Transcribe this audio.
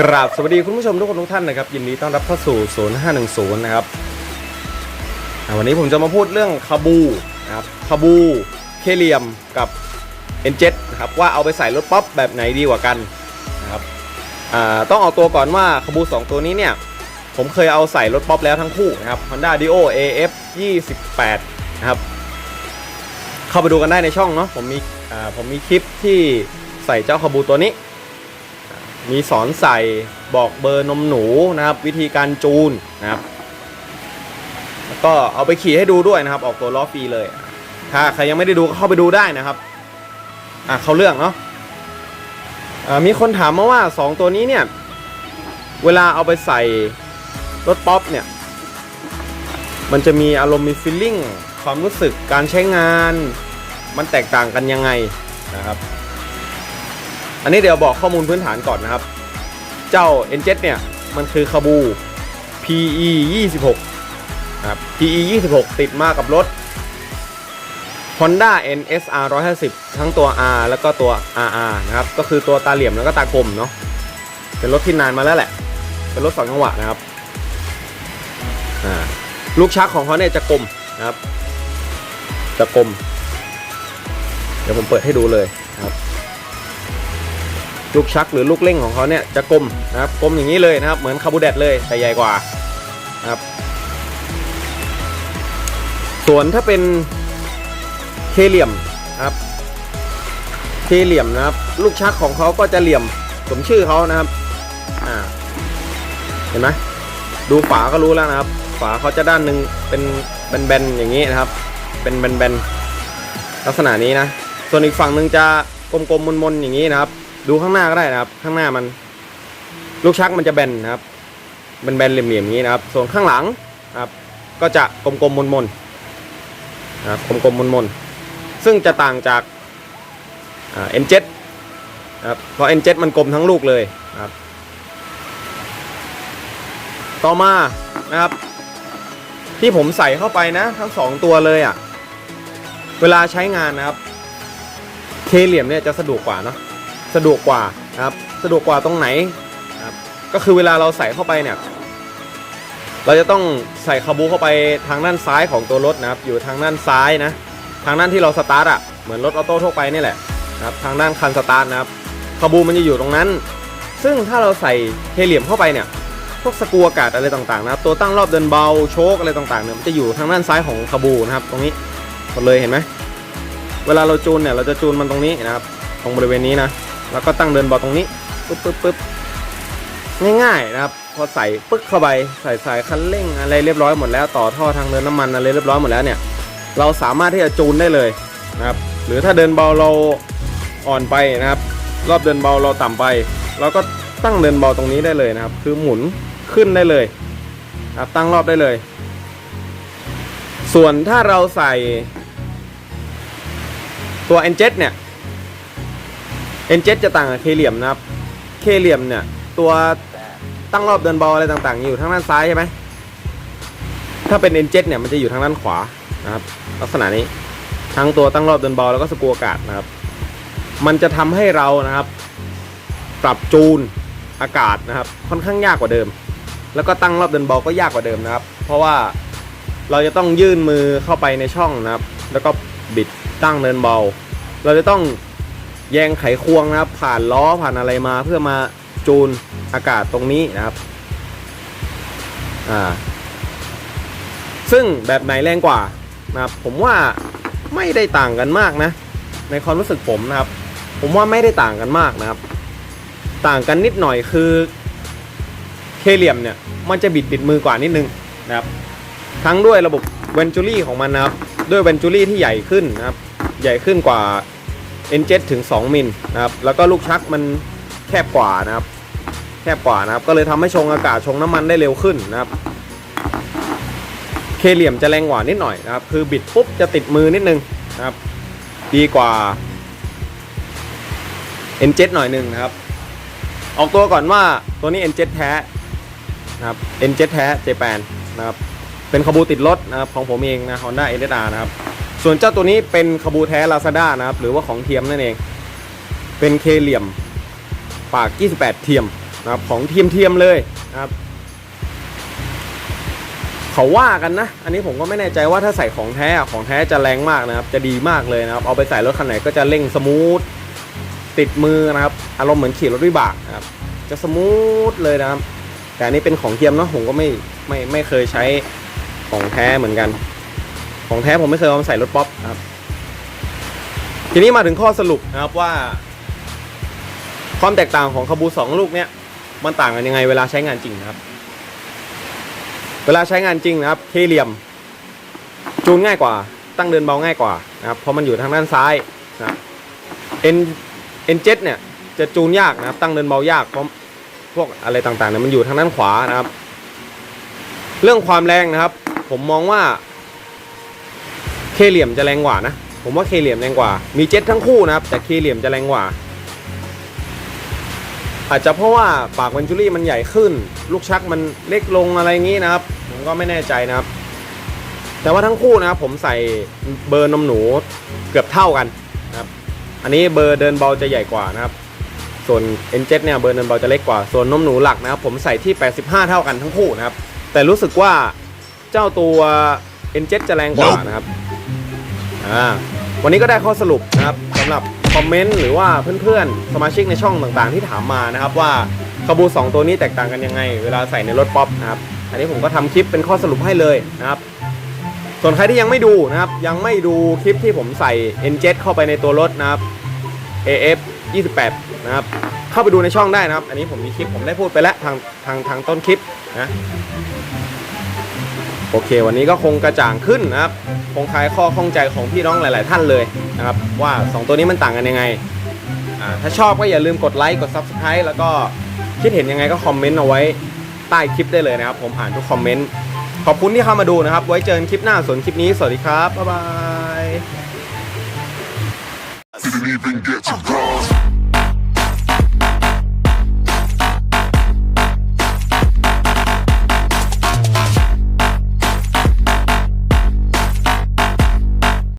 กราบสวัสดีคุณผู้ชมทุกคนทุกท่านนะครับยินดีต้อนรับเข้าสู่0510นะครับวันนี้ผมจะมาพูดเรื่องคาบูนะครับคาบูเคเลียมกับเอ็นเจ็นะครับว่าเอาไปใส่รถป๊อปแบบไหนดีกว่ากันนะครับต้องเอาตัวก่อนว่าคาบู 2 ตัวนี้เนี่ย ผมเคยเอาใส่รถป๊อปแล้วทั้งคู่นะครับ Honda Dio AF 28นะครับเข้าไปดูกันได้ในช่องเนาะผมมีผมมีคลิปที่ใส่เจ้าคาบูตัวนี้ มีสอนใส่บอกเบอร์นมหนูนะครับ วิธีการจูนนะครับ แล้วก็เอาไปขี่ให้ดูด้วยนะครับ ออกตัวล้อฟรีเลย ถ้าใครยังไม่ได้ดูก็เข้าไปดูได้นะครับอะเขาเรื่องเนาะมีคนถามมาว่า 2 ตัวนี้เนี่ย เวลาเอาไปใส่รถป๊อปเนี่ย มันจะมีอารมณ์มีฟีลลิ่งความรู้สึกการใช้งาน มันแตกต่างกันยังไงนะครับ อันนี้เดี๋ยวบอกข้อมูลพื้นฐานก่อนนะครับ เจ้า N7 เนี่ย มันคือคาบู PE 26นะครับ PE 26 ติดมากับรถ Honda NSR 150 ทั้งตัว R แล้วก็ตัว RR นะครับ ก็คือตัวตาเหลี่ยมแล้วก็ตากลมเนาะ เป็นรถที่นานมาแล้วแหละ เป็นรถสองจังหวะนะครับ ลูกชักของเขาเนี่ยจะกลมนะครับ จะกลม เดี๋ยวผมเปิดให้ดูเลยนะครับ ลูกชักหรือลูกเร่งของเขาเนี่ยจะกลมนะครับกลมอย่างนี้เลยนะครับ เหมือนคาบูเดตเลยแต่ใหญ่กว่านะครับ ส่วนถ้าเป็นเคเหลี่ยมนะครับเคเหลี่ยมนะครับ ลูกชักของเขาก็จะเหลี่ยมสมชื่อเขานะครับอ่าเห็นไหมดูฝาก็รู้แล้วนะครับ ฝาเขาจะด้านหนึ่งเป็นเป็นแบนๆอย่างนี้นะครับ เป็นแบนๆลักษณะนี้นะ ส่วนอีกฝั่งหนึ่งจะกลมๆมนๆอย่างนี้นะครับ ดูข้างหน้าก็ได้นะครับ ข้างหน้ามัน ลูกชักมันจะแบนนะครับเป็นแบนเหลี่ยมๆอย่างนี้นะครับ ส่วนข้างหลังครับ ก็จะกลมๆมนๆนะครับกลมๆมนๆซึ่งจะต่างจากอ่า N7 นะครับเพราะ N7 มันกลมทั้งลูกเลยครับ ต่อมานะครับ ที่ผมใส่เข้าไปนะ ทั้งสองตัวเลยอะ่ะ เวลาใช้งานนะครับ เคเหลี่ยมเนี่ยจะสะดวกกว่าเนาะ สะดวกกว่านะครับสะดวกกว่าตรงไหนครับก็คือเวลาเราใส่เข้าไปเนี่ยเราจะต้องใส่คาบูเข้าไปทางด้านซ้ายของตัวรถนะครับ อยู่ทางด้านซ้ายนะ ทางด้านที่เราสตาร์ทอะเหมือนรถออโต้ทั่วไปนี่แหละนะครับทางด้านคันสตาร์ทนะครับคาบูมันจะอยู่ตรงนั้น ซึ่งถ้าเราใส่เคเลี่ยมเข้าไปเนี่ยพวกสกูอากาศอะไรต่างๆนะครับตัวตั้งรอบเดินเบาโชคอะไรต่างๆเนี่ยมันจะอยู่ทางด้านซ้ายของคาบูนะครับ ตรงนี้หมดเลยเห็นไหมเวลาเราจูนเนี่ยเราจะจูนมันตรงนี้นะครับ ตรงบริเวณนี้นะ แล้วก็ตั้งเดินเบาตรงนี้ปึ๊บปึ๊บปึ๊บง่ายๆนะครับ พอใส่ปึ๊กเข้าไปใส่สายคันเร่งอะไรเรียบร้อยหมดแล้วต่อท่อทางเดินน้ำมันอะไรเรียบร้อยหมดแล้วเนี่ย เราสามารถที่จะจูนได้เลยนะครับ หรือถ้าเดินเบาเราอ่อนไปนะครับ รอบเดินเบาเราต่ำไปเราก็ตั้งเดินเบาตรงนี้ได้เลยนะครับ คือหมุนขึ้นได้เลยนะครับตั้งรอบได้เลย ส่วนถ้าเราใส่ตัว N7 เนี่ย N7 จะต่างกับเคเหลี่ยมนะครับ เคเหลี่ยมเนี่ย ตัวตั้งรอบเดินเบาอะไรต่างๆ อยู่ทางด้านซ้ายใช่ไหม ถ้าเป็น N7 เนี่ยมันจะอยู่ทางด้านขวานะครับ ลักษณะนี้ทั้งตัวตั้งรอบเดินเบาแล้วก็สกรูอากาศนะครับ มันจะทำให้เรานะครับ ปรับจูนอากาศนะครับ ค่อนข้างยากกว่าเดิม แล้วก็ตั้งรอบเดินเบาก็ยากกว่าเดิมนะครับ เพราะว่าเราจะต้องยื่นมือเข้าไปในช่องนะครับ แล้วก็บิดตั้งเดินเบาเราจะต้อง แยงไขควงนะครับ ผ่านล้อผ่านอะไรมาเพื่อมาจูนอากาศตรงนี้นะครับอ่าซึ่งแบบไหนแรงกว่านะครับผมว่าไม่ได้ต่างกันมากนะ ในความรู้สึกผมนะครับ ผมว่าไม่ได้ต่างกันมากนะครับ ต่างกันนิดหน่อยคือเคเหลี่ยมเนี่ยมันจะบิดบิดมือกว่านิดนึงนะครับ ทั้งด้วยระบบเวนจูรี่ของมันนะครับ ด้วยเวนจูรี่ที่ใหญ่ขึ้นนะครับ ใหญ่ขึ้นกว่า N7 ถึง 2 มิลนะครับ แล้วก็ลูกชักมันแคบกว่านะครับ แคบกว่านะครับ ก็เลยทำให้ชงอากาศชงน้ำมันได้เร็วขึ้นนะครับ เคเหลี่ยมจะแรงกว่านิดหน่อยนะครับ คือบิดปุ๊บจะติดมือนิดนึงนะครับ ดีกว่า N7 หน่อยหนึ่งนะครับ ออกตัวก่อนว่าตัวนี้ N7 แท้นะครับ N7 แท้เจแปนนะครับ เป็นขบูติดรถนะครับของผมเองนะ Honda e l r นะครับ ส่วนเจ้าตัวนี้เป็นขบูแท้ Lazada นะครับ หรือว่าของเทียมนั่นเอง เป็นเคเหลี่ยมปาก 28 เทียมนะครับ ของเทียมเทียมเลยนะครับ เขาว่ากันนะ อันนี้ผมก็ไม่แน่ใจว่าถ้าใส่ของแท้ของแท้จะแรงมากนะครับ จะดีมากเลยนะครับ เอาไปใส่รถคันไหนก็จะเร่งสมูทติดมือนะครับ อารมณ์เหมือนขี่รถวิบากนะครับ จะสมูทเลยนะครับ แต่อันนี้เป็นของเทียมเนาะผมก็ไม่ไม่ไม่เคยใช้ของแท้เหมือนกัน ของแท้ผมไม่เคยเอามาใส่รถป๊อปนะครับ ทีนี้มาถึงข้อสรุปนะครับว่า ความแตกต่างของคาบูสองลูกเนี้ยมันต่างกันยังไงเวลาใช้งานจริงนะครับ เวลาใช้งานจริงนะครับเคเหลี่ยม จูนง่ายกว่า ตั้งเดินเบาง่ายกว่านะครับเพราะมันอยู่ทางด้านซ้ายนะครับเอ็นเอ็นเจ็เนี่ยจะจูนยากนะครับ ตั้งเดินเบายากเพราะพวกอะไรต่างๆเนี่ยมันอยู่ทางด้านขวานะครับ เรื่องความแรงนะครับ ผมมองว่า เคเหลี่ยมจะแรงกว่านะ ผมว่าเคเหลี่ยมแรงกว่า มีเจ็ตทั้งคู่นะครับ แต่เคเหลี่ยมจะแรงกว่า อาจจะเพราะว่าปากเวนจูรี่มันใหญ่ขึ้น ลูกชักมันเล็กลงอะไรงี้นะครับ ผมก็ไม่แน่ใจนะครับ แต่ว่าทั้งคู่นะครับผมใส่เบอร์นมหนูเกือบเท่ากันนะครับ อันนี้เบอร์เดินเบาจะใหญ่กว่านะครับ ส่วน N7 เนี่ยเบอร์เดินเบาจะเล็กกว่า ส่วนนมหนูหลักนะครับ ผมใส่ที่ 85 เท่ากันทั้งคู่นะครับ แต่รู้สึกว่าเจ้าตัว N7 จะแรงกว่านะครับ อ่าวันนี้ก็ได้ข้อสรุปนะครับสำหรับคอมเมนต์หรือว่าเพื่อนๆ สมาชิกในช่องต่างๆ ที่ถามมานะครับว่าคาบู2ตัวนี้แตกต่างกันยังไง เวลาใส่ในรถป๊อปนะครับอันนี้ผมก็ทำคลิปเป็นข้อสรุปให้เลยนะครับ ส่วนใครที่ยังไม่ดูนะครับ ยังไม่ดูคลิปที่ผมใส่ N7 เข้าไปในตัวรถนะครับ AF 28 นะครับ เข้าไปดูในช่องได้นะครับ อันนี้ผมมีคลิปผมได้พูดไปแล้วทางทางทางต้นคลิปนะ อเค วันนี้ก็คงกระจ่างขึ้นนะครับ คงคลายข้อข้องใจของพี่น้องหลาย ๆ ท่านเลยนะครับ ว่า 2 ตัวนี้มันต่างกันยังไง ถ้าชอบก็อย่าลืมกดไลค์กด Subscribe แล้วก็คิดเห็นยังไงก็คอมเมนต์เอาไว้ใต้คลิปได้เลยนะครับ ผมอ่านทุกคอมเมนต์ ขอบคุณที่เข้ามาดูนะครับ ไว้เจอกันคลิปหน้าส่วนคลิปนี้ สวัสดีครับ บ๊ายบาย